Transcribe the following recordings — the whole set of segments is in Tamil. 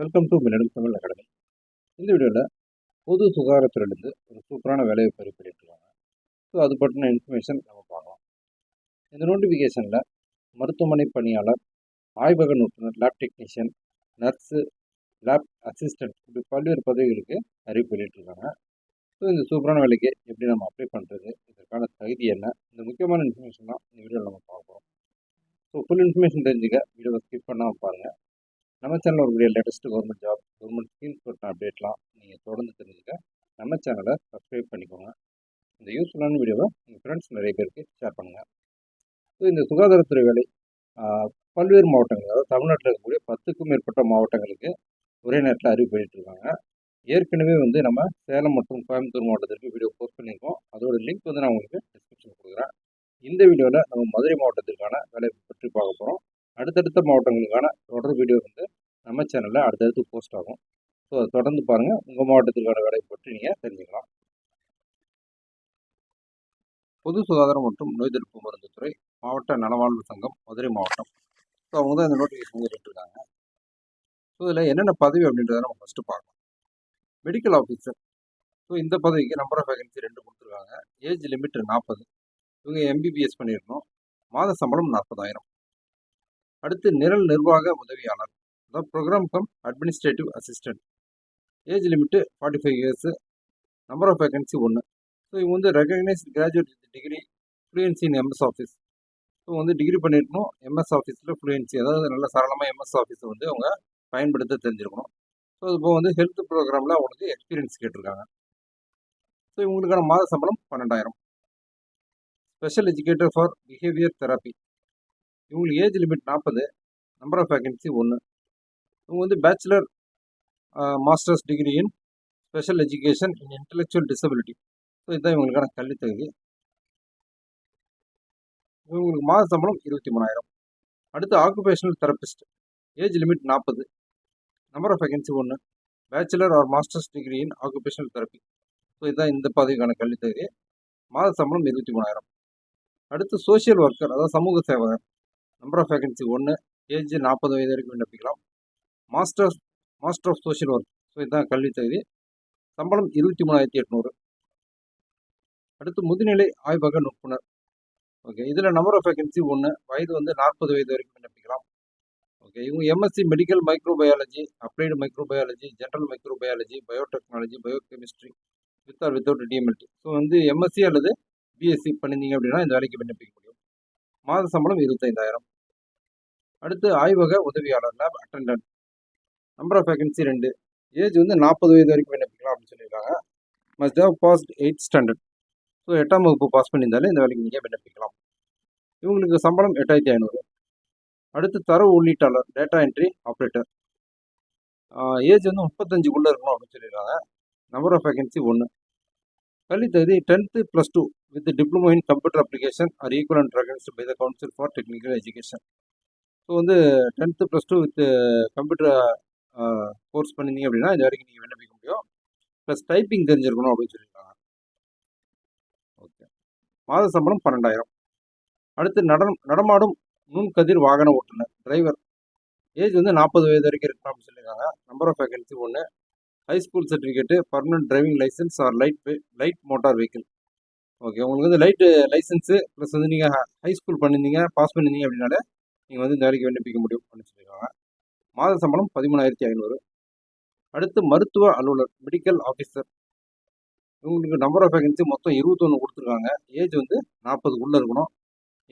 வெல்கம் டு மின்னல் தமிழ் அகாடமி இந்த வீடியோவில் பொது சுகாதாரத்துறையிலேருந்து ஒரு சூப்பரான வேலையை பதிவு பண்ணிட்டுருக்காங்க ஸோ அது பற்றின இன்ஃபர்மேஷன் நம்ம பார்க்கலாம். இந்த நோட்டிஃபிகேஷனில் மருத்துவமனை பணியாளர் ஆய்வக நுட்புணர் lab technician nurse lab assistant இப்படி பல்வேறு பதவிகளுக்கு அறிவிப்பு வெளியிட்டிருக்காங்க ஸோ இந்த சூப்பரான வேலைக்கு எப்படி நம்ம அப்ளை பண்ணுறது இதற்கான தகுதி என்ன? இந்த முக்கியமான இன்ஃபர்மேஷன் தான் இந்த வீடியோவில் நம்ம பார்க்குறோம் ஸோ ஃபுல் இன்ஃபர்மேஷன் தெரிஞ்சுக்க வீடியோவை ஸ்கிப் பண்ணாமல் பாருங்கள் நம்ம சேனலில் வரக்கூடிய latest government job government schemes பற்றின அப்டேட்லாம் நீங்கள் தொடர்ந்து தெரிஞ்சுக்க நம்ம சேனலை சப்ஸ்கிரைப் பண்ணிக்கோங்க. இந்த யூஸ்ஃபுல்லான வீடியோவை உங்கள் ஃப்ரெண்ட்ஸ் நிறைய பேருக்கு ஷேர் பண்ணுங்கள் ஸோ இந்த சுகாதாரத்துறை வேலை பல்வேறு மாவட்டங்கள் அதாவது தமிழ்நாட்டில் இருக்கக்கூடிய பத்துக்கும் மேற்பட்ட மாவட்டங்களுக்கு ஒரே நேரத்தில் அறிவிப்பு இருக்காங்க. ஏற்கனவே வந்து நம்ம சேலம் மற்றும் கோயம்புத்தூர் மாவட்டத்திற்கு வீடியோ போஸ்ட் பண்ணியிருக்கோம். அதோட லிங்க் வந்து நான் உங்களுக்கு டிஸ்கிரிப்ஷன் கொடுக்குறேன். இந்த வீடியோவில் நம்ம மதுரை மாவட்டத்திற்கான வேலை பற்றி பார்க்க போகிறோம் அடுத்தடுத்த மாவட்டங்களுக்கான தொடர் வீடியோ வந்து நம்ம சேனலில் அடுத்தடுத்து போஸ்ட் ஆகும். ஸோ அதை தொடர்ந்து பாருங்கள் உங்கள் மாவட்டத்திற்கான வேலையை பற்றி நீங்கள் தெரிஞ்சுக்கலாம். பொது சுகாதாரம் மற்றும் நோய் தடுப்பு மருந்து துறை மாவட்ட நலவாழ்வு சங்கம் மதுரை மாவட்டம். ஸோ அவங்க தான் இந்த நோட்டிஃபிகேஷன் வெளியிட்டிருக்காங்க ஸோ இதில் என்னென்ன பதவி அப்படின்றத நம்ம ஃபஸ்ட்டு பார்க்கலாம் மெடிக்கல் ஆஃபீஸர் ஸோ இந்த பதவிக்கு நம்பர் ஆஃப் வேகன்சி ரெண்டு கொடுத்துருக்காங்க. ஏஜ் லிமிட் நாற்பது இவங்க எம்பிபிஎஸ் பண்ணியிருக்கணும். மாத சம்பளம் நாற்பதாயிரம். அடுத்து நிரல் நிர்வாக உதவியாளர் அதாவது program cum administrative assistant age limit forty five years number of vacancy ஒன்று ஸோ இவங்க வந்து recognized graduate with degree fluency in MS office so வந்து டிகிரி பண்ணியிருக்கணும் எம்எஸ் ஆஃபீஸில் ஃப்ளூயன்சி அதாவது நல்ல சரளமாக எம்எஸ் ஆஃபீஸை வந்து அவங்க பயன்படுத்த தெரிஞ்சிருக்கணும். ஸோ இப்போ வந்து ஹெல்த் ப்ரோக்ராமில் அவங்களுக்கு எக்ஸ்பீரியன்ஸ் கேட்டிருக்காங்க. ஸோ இவங்களுக்கான மாத சம்பளம் பன்னெண்டாயிரம். Special educator for behaviour therapy இவங்களுக்கு ஏஜ் லிமிட் நாற்பது நம்பர் ஆஃப் வேகன்சி ஒன்று இவங்க வந்து bachelor masters degree in special education in intellectual disability so இதுதான் இவங்களுக்கான கல்வி தகுதி. இவங்களுக்கு மாத சம்பளம் இருபத்தி மூணாயிரம். அடுத்து ஆக்குபேஷனல் தெரபிஸ்ட் ஏஜ் லிமிட் நாற்பது நம்பர் ஆஃப் வேகன்சி ஒன்று bachelor or masters degree in occupational therapy so இதுதான் இந்த பதவிக்கான கல்வி தகுதி. மாத சம்பளம் இருபத்தி மூணாயிரம். அடுத்து சோஷியல் ஒர்க்கர் அதாவது சமூக சேவகர். நம்பர் ஆஃப் வேகன்சி ஒன்று ஏஜ் நாற்பது வயது வரைக்கும் விண்ணப்பிக்கலாம் master master of social work so இதுதான் கல்வி தகுதி. சம்பளம் இருபத்தி மூணாயிரத்தி எட்நூறு. அடுத்து முதுநிலை ஆய்வக நுட்புணர். ஓகே இதில் நம்பர் ஆஃப் வேகன்சி ஒன்று வயது வந்து நாற்பது வயது வரைக்கும் விண்ணப்பிக்கலாம் ஓகே இவங்க MSc medical microbiology applied microbiology general microbiology biotechnology biochemistry with or without DMLT so வந்து எம்எஸ்சி அல்லது பிஎஸ்சி பண்ணியிருந்தீங்க அப்படின்னா இந்த வேலைக்கு விண்ணப்பிக்க முடியும் மாத சம்பளம் இருபத்தைந்தாயிரம். அடுத்து ஆய்வக உதவியாளர் lab attendant number of vacancy ரெண்டு. ஏஜ் வந்து நாற்பது வயது வரைக்கும் விண்ணப்பிக்கலாம் அப்படின்னு சொல்லியிருக்காங்க. Must have passed eight standard so எட்டாம் வகுப்பு பாஸ் பண்ணியிருந்தாலே இந்த வேலைக்கு நீங்கள் விண்ணப்பிக்கலாம் இவங்களுக்கு சம்பளம் எட்டாயிரத்தி ஐநூறு. அடுத்து தரவு உள்ளீட்டாளர் டேட்டா என்ட்ரி ஆப்ரேட்டர் ஏஜ் வந்து முப்பத்தஞ்சுக்குள்ளே இருக்கணும் அப்படின்னு சொல்லியிருக்காங்க. நம்பர் ஆஃப் வேகன்சி ஒன்று கல்வித்தகுதி tenth plus two with diploma in computer application or equal and recognized by the council for technical education. So வந்து tenth plus two with computer course பண்ணியிருந்தீங்க அப்படின்னா இந்த வரைக்கும் நீங்கள் விண்ணப்பிக்க முடியும். ப்ளஸ் டைப்பிங் தெரிஞ்சிருக்கணும் அப்படின்னு சொல்லியிருக்காங்க. ஓகே மாத சம்பளம் பன்னெண்டாயிரம். அடுத்து நடம் நடமாடும் நுண்கதிர் வாகன ஓட்டுநர் டிரைவர் ஏஜ் வந்து நாற்பது வயது வரைக்கும் இருக்கணும் அப்படின்னு சொல்லியிருக்காங்க. நம்பர் ஆஃப் வேகன்சி ஒன்று high school certificate permanent driving licence or light light motor vehicle okay உங்களுக்கு வந்து லைட்டு லைசன்ஸு ப்ளஸ் வந்து நீங்கள் ஹை ஸ்கூல் பண்ணியிருந்தீங்க பாஸ் பண்ணியிருந்தீங்க அப்படின்னாலே நீங்கள் வந்து இந்த வேலைக்கு விண்ணப்பிக்க முடியும் அப்படின்னு சொல்லியிருக்காங்க மாத சம்பளம் பதிமூணாயிரத்தி ஐநூறு. அடுத்து மருத்துவ அலுவலர் மெடிக்கல் ஆஃபீஸர் இவங்களுக்கு நம்பர் ஆஃப் வேகன்சி மொத்தம் இருபத்தொன்று கொடுத்துருக்காங்க. ஏஜ் வந்து நாற்பதுக்குள்ளே இருக்கணும்.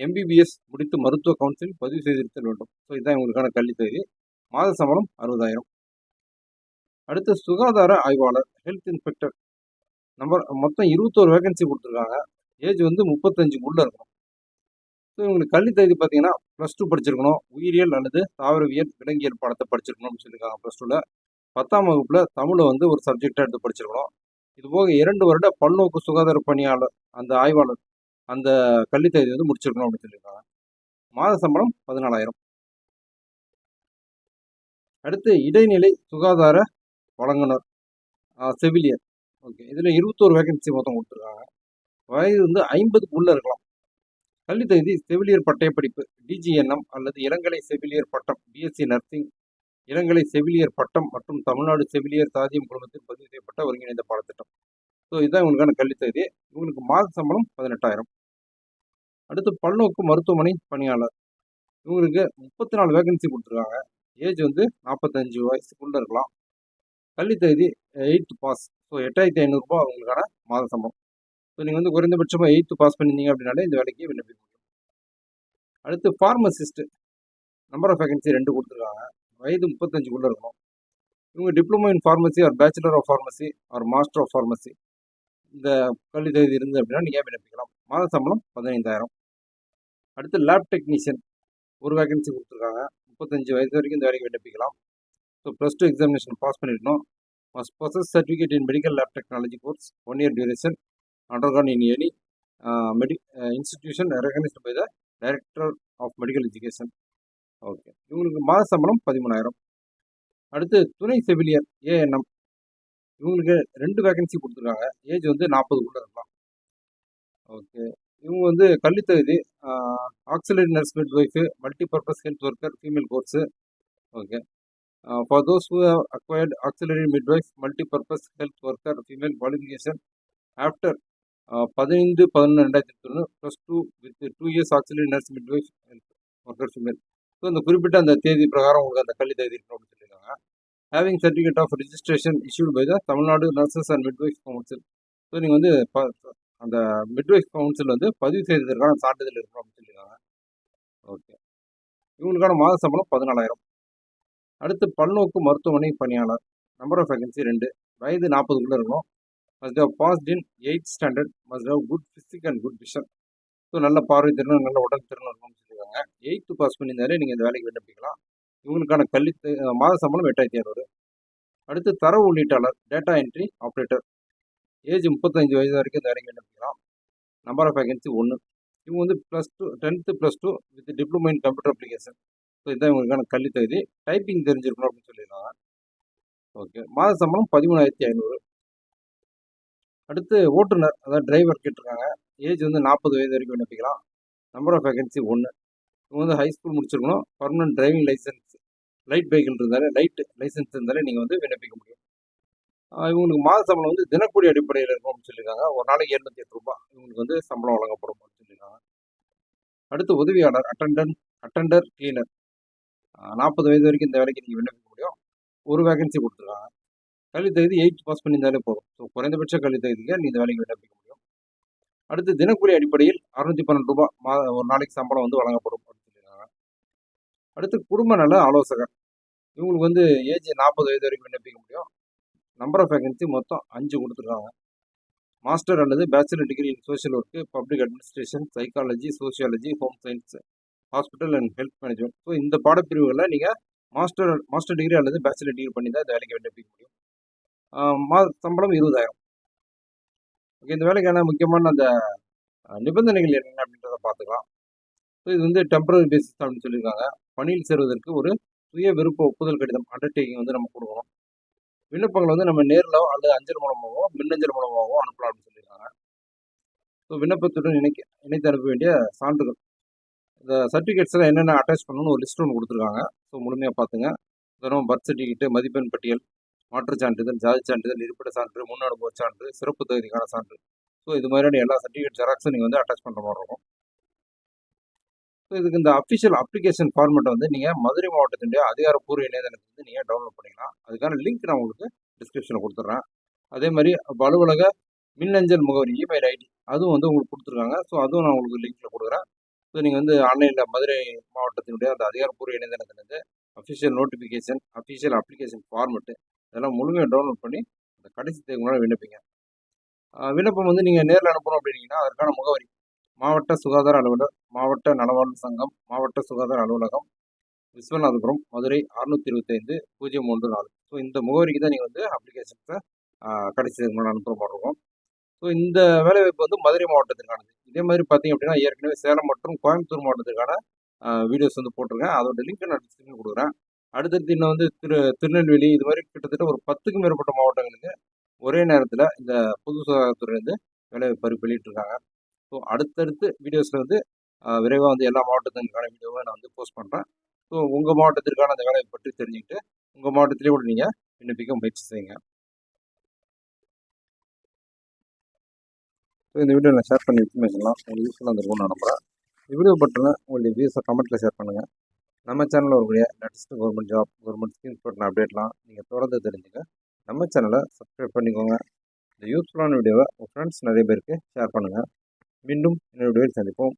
எம்பிபிஎஸ் முடித்து மருத்துவ கவுன்சில் பதிவு செய்திருத்தல் வேண்டும். ஸோ இதுதான் இவங்களுக்கான கல்வி தகுதி. மாத சம்பளம் அறுபதாயிரம். அடுத்து சுகாதார ஆய்வாளர் ஹெல்த் இன்ஸ்பெக்டர் நம்பர் மொத்தம் இருபத்தோரு வேகன்சி கொடுத்துருக்காங்க. ஏஜ் வந்து முப்பத்தஞ்சுக்குள்ளே இருக்கணும். ஸோ இவங்களுக்கு கல்வி தகுதி பார்த்தீங்கன்னா ப்ளஸ் டூ படிச்சிருக்கணும். உயிரியல் அல்லது தாவரவியல் விலங்கியல் பாடத்தை படிச்சிருக்கணும்னு சொல்லியிருக்காங்க ப்ளஸ் டூவில் பத்தாம் வகுப்பில் தமிழை வந்து ஒரு சப்ஜெக்டாக எடுத்து படிச்சிருக்கணும். இது போக இரண்டு வருட பல்நோக்கு சுகாதார பணியாளர் அந்த ஆய்வாளர் அந்த கல்வி தகுதி வந்து முடிச்சிருக்கணும் அப்படின்னு சொல்லியிருக்காங்க. மாத சம்பளம் பதினாலாயிரம். அடுத்து இடைநிலை சுகாதார வழங்குனர் செவிலியர். ஓகே. இதில் இருபத்தோரு வேகன்சி மொத்தம் கொடுத்துருக்காங்க. வயது வந்து ஐம்பதுக்கு உள்ளே இருக்கலாம். கல்வித்தகுதி செவிலியர் பட்டய படிப்பு டிஜிஎன்எம் அல்லது இளங்கலை செவிலியர் பட்டம் பிஎஸ்சி நர்சிங் இளங்கலை செவிலியர் பட்டம் மற்றும் தமிழ்நாடு செவிலியர் சாதியம் குழுமத்தில் பதிவு செய்யப்பட்ட ஒருங்கிணைந்த பாடத்திட்டம். ஸோ இதுதான் இவங்களுக்கான கல்வித் தகுதி. இவங்களுக்கு மாத சம்பளம் பதினெட்டாயிரம். அடுத்து பல்நோக்கு மருத்துவமனை பணியாளர். இவங்களுக்கு முப்பத்தி நாலு வேகன்சி கொடுத்துருக்காங்க. ஏஜ் வந்து நாற்பத்தஞ்சு வயசுக்குள்ளே இருக்கலாம். கல்வித் தகுதி எயித்து பாஸ் ஸோ எட்டாயிரத்தி ஐநூறுரூபா அவங்களுக்கான மாத சம்பளம். ஸோ நீங்கள் வந்து குறைந்தபட்சமாக எயித்து பாஸ் பண்ணியிருந்தீங்க அப்படின்னாலே இந்த வேலைக்கு விண்ணப்பிக்க முடியும். அடுத்து ஃபார்மசிஸ்ட்டு நம்பர் ஆஃப் வேகன்சி ரெண்டு கொடுத்துருக்காங்க. வயது முப்பத்தஞ்சுக்குள்ளே இருக்கணும். இவங்க diploma in pharmacy or bachelor of pharmacy or master of pharmacy இந்த கல்வி தகுதி இருந்து அப்படின்னா நீங்கள் விண்ணப்பிக்கலாம்? மாத சம்பளம் பதினைந்தாயிரம். அடுத்து லேப் டெக்னீஷியன் ஒரு வேகன்சி கொடுத்துருக்காங்க. முப்பத்தஞ்சு வயசு வரைக்கும் இந்த வேலைக்கு விண்ணப்பிக்கலாம். So plus two examination pass பண்ணிருக்கணும் must possess certificate in medical lab technology course one year duration undergone in any medi institution uh, by the director of medical education okay இவங்களுக்கு மாத சம்பளம் பதிமூணாயிரம். அடுத்து துணை செவிலியர் ஏஎன்எம். இவங்களுக்கு ரெண்டு வேகன்சி கொடுத்துருக்காங்க. ஏஜ் வந்து நாற்பதுக்குள்ளே இருக்கலாம். ஓகே இவங்க வந்து கல்வித்தகுதி auxiliary nurse midwife multi purpose health worker female course okay for those who have acquired auxiliary midwife multipurpose health worker female qualification after பதினைந்து பதினொன்று ரெண்டாயிரத்தி தொண்ணூறு plus two with two years auxiliary nurse midwife health worker female so இந்த குறிப்பிட்ட அந்த தேதி பிரகாரம் உங்களுக்கு அந்த கல்வி தேதி இருக்கணும் அப்படின்னு சொல்லியிருக்காங்க. Having certificate of registration issued by the Tamil Nadu nurses and midwife council so நீங்கள் வந்து ப- அந்த மிட்வைஃப் கவுன்சில் வந்து பதிவு செய்ததற்கான சான்றிதழ் இருக்கணும் அப்படின்னு சொல்லியிருக்காங்க. ஓகே இவங்களுக்கான மாத சம்பளம் பதினாலாயிரம். அடுத்து பல்நோக்கு மருத்துவமனை பணியாளர். நம்பர் ஆஃப் வேகன்சி ரெண்டு. வயது நாற்பதுக்குள்ளே இருக்கணும். Must have passed in eight standard must have good physique and good vision so நல்ல பார்வை திறனும் நல்ல உடல் திறனும் இருக்கணும்னு சொல்லியிருக்காங்க. எயித்து பாஸ் பண்ணியிருந்தாலே நீங்கள் இந்த வேலைக்கு விண்ணப்பிக்கலாம் இவங்களுக்கான கல்வி மாத சம்பளம் எட்டாயிரத்தி இரநூறு அடுத்து தரவு உள்ளீட்டாளர் டேட்டா என்ட்ரி ஆப்ரேட்டர் ஏஜ் முப்பத்தஞ்சு வயது வரைக்கும் இந்த வேலைக்கு விண்ணப்பிக்கலாம் நம்பர் ஆஃப் வேகன்சி ஒன்று இவங்க வந்து plus two tenth plus two with diploma in computer application so இதுதான் இவங்களுக்கான கல்வி தகுதி. டைப்பிங் தெரிஞ்சிருக்கணும் அப்படின்னு சொல்லியிருக்காங்க. ஓகே மாத சம்பளம் பதிமூணாயிரத்தி ஐநூறு. அடுத்து ஓட்டுநர் அதாவது டிரைவர் கேட்டிருக்காங்க. ஏஜ் வந்து நாற்பது வயது வரைக்கும் விண்ணப்பிக்கலாம். நம்பர் ஆஃப் வேகன்சி ஒன்று இவங்க வந்து ஹை ஸ்கூல் முடிச்சிருக்கணும். Permanent driving licence light vehicle இருந்தாலே லைட் லைசன்ஸ் இருந்தாலே நீங்கள் வந்து விண்ணப்பிக்க முடியும். இவங்களுக்கு மாத சம்பளம் வந்து தினக்கூலி அடிப்படையில் இருக்கும் அப்படின்னு சொல்லியிருக்காங்க. ஒரு நாளைக்கு எழுநூத்தி எட்டு ரூபாய் இவங்களுக்கு வந்து சம்பளம் வழங்கப்படும் அப்படின்னு சொல்லியிருக்காங்க. அடுத்து உதவியாளர் அட்டண்டன்ட் அட்டண்டர் கிளீனர் நாற்பது வயது வரைக்கும் இந்த வேலைக்கு நீங்கள் விண்ணப்பிக்க முடியும். ஒரு வேகன்சி கொடுத்துருக்காங்க. கல்வி தகுதி எயிட் பாஸ் பண்ணியிருந்தாலே போதும். ஸோ குறைந்தபட்ச கல்வி தகுதிக்கு நீ இந்த வேலைக்கு விண்ணப்பிக்க முடியும். அடுத்து தினக்கூலி அடிப்படையில் அறுநூத்தி பன்னெண்டு ரூபாய் மா ஒரு நாளைக்கு சம்பளம் வந்து வழங்கப்படும் அப்படின்னு சொல்லியிருக்காங்க. அடுத்து குடும்ப நல ஆலோசகர். இவங்களுக்கு வந்து ஏஜ் நாற்பது வயது வரைக்கும் விண்ணப்பிக்க முடியும். நம்பர் ஆஃப் வேகன்சி மொத்தம் அஞ்சு கொடுத்துருக்காங்க. மாஸ்டர் அல்லது bachelor degree in social work public administration psychology sociology home science hospital and health management so இந்த பாடப்பிரிவுகளில் நீங்கள் மாஸ்டர் மாஸ்டர் டிகிரி அல்லது பேச்சுலர் டிகிரி பண்ணி தான் இந்த வேலைக்கு விண்ணப்பிக்க முடியும். மா சம்பளம் இருபதாயிரம். ஓகே இந்த வேலைக்கான முக்கியமான அந்த நிபந்தனைகள் என்னென்ன அப்படின்றத பார்த்துக்கலாம். ஸோ இது வந்து டெம்பரரி பேசிஸ் அப்படின்னு சொல்லியிருக்காங்க. பணியில் சேருவதற்கு ஒரு சுய விருப்ப ஒப்புதல் கடிதம் அண்டர்டேக்கிங் வந்து நம்ம கொடுக்கணும். விண்ணப்பங்கள் வந்து நம்ம நேரில் அல்லது அஞ்சல் மூலமாகவோ மின்னஞ்சல் மூலமாகவோ அனுப்பலாம் அப்படின்னு சொல்லியிருக்காங்க. ஸோ விண்ணப்பத்துடன் இணைக்க இணைத்து அனுப்ப வேண்டிய சான்றுகள். இந்த சர்டிஃபிகேட்ஸில் என்னென்ன அட்டாச் பண்ணணும்னு ஒரு லிஸ்ட் ஒன்று கொடுத்துருக்காங்க. ஸோ முழுமையாக பார்த்துங்க. தினம் பர்த் சர்டிஃபிகேட்டு மதிப்பெண் பட்டியல் மாற்றுச் சான்றிதழ் ஜாதி சான்றிதழ் இருப்பிட சான்று முன் அனுபவ சான்று சிறப்பு தகுதிக்கான சான்று. ஸோ இது மாதிரியான எல்லா சர்டிஃபிகேட் ஜெராக்ஸும் நீங்கள் வந்து அட்டாச் பண்ணுற மாதிரி இருக்கும். ஸோ இதுக்கு இந்த அஃபிஷியல் அப்ளிகேஷன் ஃபார்மெட்டை வந்து நீங்கள் மதுரை மாவட்டத்தினுடைய அதிகாரப்பூர்வ இணையதளத்தில் வந்து நீங்கள் டவுன்லோட் பண்ணிக்கலாம். அதுக்கான லிங்க் நான் உங்களுக்கு டிஸ்கிரிப்ஷனில் கொடுத்துட்றேன் அதே மாதிரி அலுவலக மின்னஞ்சல் முகவரி இமெயில் ஐடி அதுவும் வந்து உங்களுக்கு கொடுத்துருக்காங்க. ஸோ அதுவும் நான் உங்களுக்கு லிங்க்கில் கொடுக்குறேன். ஸோ நீங்கள் வந்து ஆன்லைனில் மதுரை மாவட்டத்தினுடைய அந்த அதிகாரப்பூர்வ இணையதளத்திலேருந்து official notification official application format இதெல்லாம் முழுமையாக டவுன்லோட் பண்ணி அந்த கடைசி தேதி முன்னாடி விண்ணப்பிங்க. விண்ணப்பம் வந்து நீங்கள் நேரில் அனுப்பணும் அப்படின்னீங்கன்னா அதற்கான முகவரி மாவட்ட சுகாதார அலுவலர் மாவட்ட நலவாழ்வு சங்கம் மாவட்ட சுகாதார அலுவலகம் விஸ்வநாதபுரம் மதுரை அறுநூத்தி இருபத்தைந்து பூஜ்ஜியம் ஒன்று நாலு. ஸோ இந்த முகவரிக்கு தான் நீங்கள் வந்து அப்ளிகேஷன்ஸை கடைசி தேதி அனுப்புகிற மாதிரி இருக்கும். ஸோ இந்த வேலைவாய்ப்பு வந்து மதுரை மாவட்டத்திற்கானது. இதே மாதிரி பார்த்தீங்க அப்படின்னா ஏற்கனவே சேலம் மற்றும் கோயம்புத்தூர் மாவட்டத்திற்கான வீடியோஸ் வந்து போட்டிருக்கேன். அதோட லிங்க் நான் டிஸ்கிரிப்ஷன் கொடுக்குறேன். அடுத்தடுத்து இன்னும் வந்து திரு திருநெல்வேலி இது மாதிரி கிட்டத்தட்ட ஒரு பத்துக்கும் மேற்பட்ட மாவட்டங்களுக்கு ஒரே நேரத்தில் இந்த பொது சுகாதாரத்துறையிலேருந்து வேலைவாய்ப்பு அறிவிப்பு வெளியிட்டிருக்காங்க. ஸோ அடுத்தடுத்து வீடியோஸில் வந்து விரைவாக வந்து எல்லா மாவட்டத்திற்கான வீடியோவை நான் வந்து போஸ்ட் பண்ணுறேன் ஸோ உங்கள் மாவட்டத்திற்கான அந்த வேலையை பற்றி தெரிஞ்சுக்கிட்டு உங்கள் மாவட்டத்திலே கூட நீங்கள் விண்ணப்பிக்க முயற்சி செய்யுங்க. இந்த வீடியோ நான் ஷேர் பண்ணி இன்ஃபர்மேஷன்லாம் உங்களுக்கு யூஸ்ஃபுல்லாக இருந்திருக்கும்னு நான் நம்புகிறேன் இந்த வீடியோ பற்றின உங்களுடைய வியூஸை கமெண்ட்டில் ஷேர் பண்ணுங்கள் நம்ம சேனலில் வரக்கூடிய latest government job government schemes பற்றின அப்டேட்லாம் நீங்கள் தொடர்ந்து தெரிஞ்சுக்க நம்ம சேனலை சப்ஸ்கிரைப் பண்ணிக்கோங்க. இந்த யூஸ்ஃபுல்லான வீடியோவை உங்கள் ஃப்ரெண்ட்ஸ் நிறைய பேருக்கு ஷேர் பண்ணுங்கள் மீண்டும் இன்னொரு வீடியோவில் சந்திப்போம்.